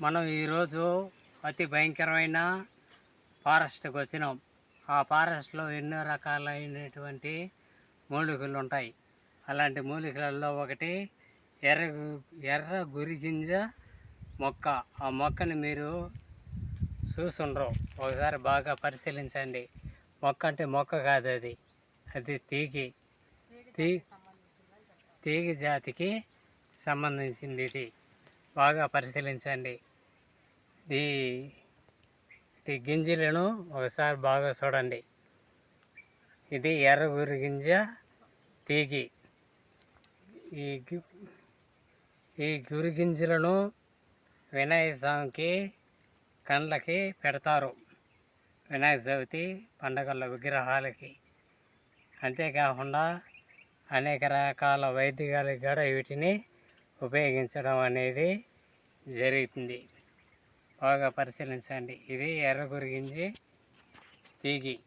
మనం ఈరోజు అతి భయంకరమైన ఫారెస్ట్కి వచ్చినాం. ఆ ఫారెస్ట్లో ఎన్నో రకాలైనటువంటి మూలికలు ఉంటాయి. అలాంటి మూలికలలో ఒకటి ఎర్ర ఎర్ర గురిగింజ మొక్క. ఆ మొక్కని మీరు చూసుండ్రు. ఒకసారి బాగా పరిశీలించండి. మొక్క అంటే మొక్క కాదు అది. అది తీగి తీ తీగ జాతికి సంబంధించింది ఇది. బాగా పరిశీలించండి. ఈ ఈ గింజలను ఒకసారి బాగా చూడండి. ఇది ఎర్ర గురి గింజ తీగి. ఈ ఈ గురి గింజలను వినాయక స్వామికి కండ్లకి పెడతారు. వినాయక చవితి పండగల విగ్రహాలకి. అంతేకాకుండా అనేక రకాల వైద్యాలు కూడా వీటిని ఉపయోగించడం అనేది జరుగుతుంది. బాగా పరిశీలించండి. ఇది ఎర్ర గురిగింజి తీగి.